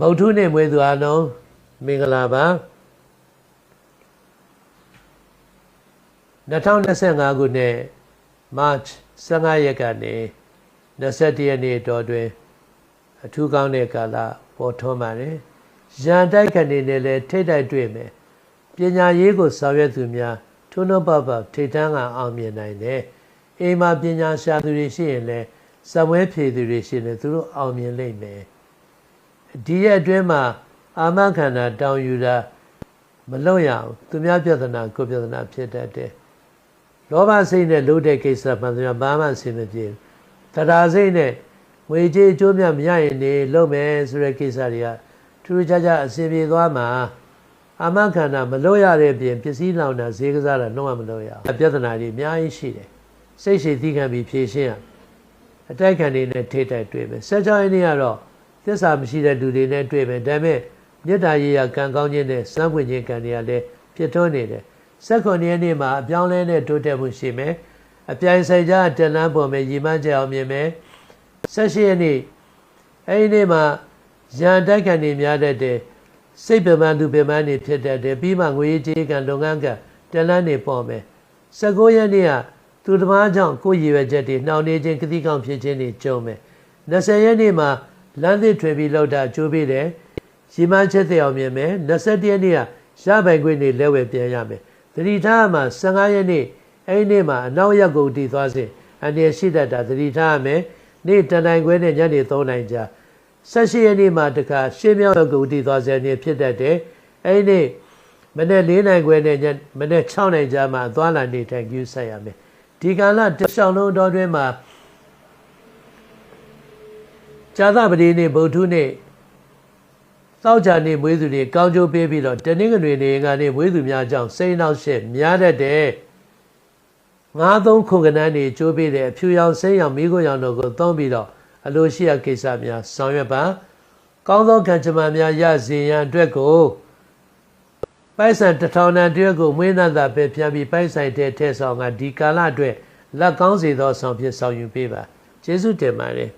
ဗုဒ္ဓနဲ့မွေးသူအားလုံးမင်္ဂလာပါ2025ခုနှစ် March 15ရက်ကနေ21ရက်နေ့တော်တွင်အထူးကောင်းတဲ့ကာလပေါ်ထွန်းပါတယ်။ရန်တိုက်ခဏနေနဲ့လည်းထိတ်တိုက်တွေ့မယ်။ပညာရေးကိုဆောင်ရွက်သူများထုံးထုံးပပထိတ်တန်းကအောင်မြင်နိုင်တယ်။အိမ်မှာပညာရှာသူတွေရှိရင်လည်းစံဝဲဖြေသူတွေရှိရင်သူတို့အောင်မြင်လိမ့်မယ်။ ဒီရက်အတွင်းမှာအာမခန္ဓာတောင်းယူတာမလွတ်ရအောင်သူများပြဿနာကိုပြဿနာဖြစ်တတ်တယ်လောဘစိတ်နဲ့လို့တဲ့ကိစ္စမှန်တယ်ဘာမှအဆင်မပြေဘူးတရားစိတ်နဲ့ငွေကြေးအကျိုးမြတ်မရရင်နေလုပ်မယ်ဆိုတဲ့ကိစ္စတွေကထူးခြားခြားအဆင်ပြေသွားမှာအာမခန္ဓာမလို့ရတဲ့ပြင်ပစ္စည်းလောင်တာဈေးကစားတာလုံးဝမလို့ရအောင်ပြဿနာတွေအများကြီးရှိတယ်စိတ်ရှိသီးခံပြီးဖြေရှင်းရအတိုက်ခံတွေနဲ့ထိတိုက်တွေ့မယ်ဆက်ကြောင်းရင်းကတော့ သစ္စာမရှိတဲ့လူတွေနဲ့တွေ့မယ်ဒါပေမဲ့မေတ္တာရေးရကံကောင်းခြင်းနဲ့စမ်းပွင့်ခြင်းကံတွေကလည်းဖြစ်ထွန်းနေတယ်စက္ခုနှစ်ရက်နေ့မှာအပြောင်းလဲနဲ့တိုးတက်မှုရှိမယ်အပြိုင်ဆိုင်ကြတလန်းပေါ်မယ်ရီမန်းကြအောင်မြင်မယ်ဆက်ရှိရက်နေ့အဲဒီနေ့မှာရန်တိုက်ခံနေများတတ်တယ်စိတ်ပင်ပန်းသူပင်ပန်းနေဖြစ်တတ်တယ်ပြီးမှငွေကြေးကံလုပ်ငန်းကတလန်းနေပေါ်မယ်19ရက်နေ့ကသူတစ်ပါးကြောင့်ကိုယ်ရည်ရွယ်ချက်တွေနှောင့်နှေးခြင်းကတိကောင်းဖြစ်ခြင်းတွေကြုံမယ်20ရက်နေ့မှာ လမ်းသစ်ထွေပြီးလောက်တာကြိုးပေးတယ်ရီမန်းချက်တဲ့အောင်မြင်မယ်21ရက်နေ့ကရပိုင်ခွင့်နေလဲဝယ်ပြန်ရမယ်သတိထားမှာ15ရက်နေ့အဲ့ဒီနေ့မှာအနောက်ရက်ကိုတည်သွားစဉ်အနေရှိတတ်တာသတိထားမယ်နေ့တန်တိုင်ခွဲနဲ့ညနေ3နိုင်ကြာ18ရက်နေ့မှာတခါရှင်းမြောက်ရက်ကိုတည်သွားစဉ်နေဖြစ်တတ်တယ်အဲ့ဒီနေ့မနေ့၄နိုင်ခွဲနဲ့ညမနေ့6နိုင်ကြာမှာသွားလာနေထိုင်ကျူးဆက်ရမယ်ဒီကာလတရှောင်းလုံးတော်တွင်မှာ ဇာသပတိနေ့ဗုဒ္ဓနေ့သောကြာနေ့မွေးသူတွေကောင်းကျိုးပေးပြီးတော့တနင်္ဂနွေနေ့ကနေမွေးသူများကြောင့်စိတ်နှောက်ရှက်များတတ်တယ်ငါးသုံးခုကနန်းတွေကျိုးပေးတဲ့အဖြူရောင်စိမ်းရောင်မိခိုးရောင်တို့ကိုသုံးပြီးတော့အလိုရှိရာကိစ္စများဆောင်ရွက်ပါကောင်းသောကံကြမ္မာများရစေရန်အတွက်ကိုပိုက်ဆံတထောင်တန်တွဲကိုမွေးနတ်သာပဲပြန်ပြီးပိုက်ဆိုင်တဲ့ထဲဆောင်ကဒီကာလအတွက်လက်ကောင်းစေသောဆောင်ဖြစ်ဆောင်ယူပေးပါကျေးဇူးတင်ပါတယ်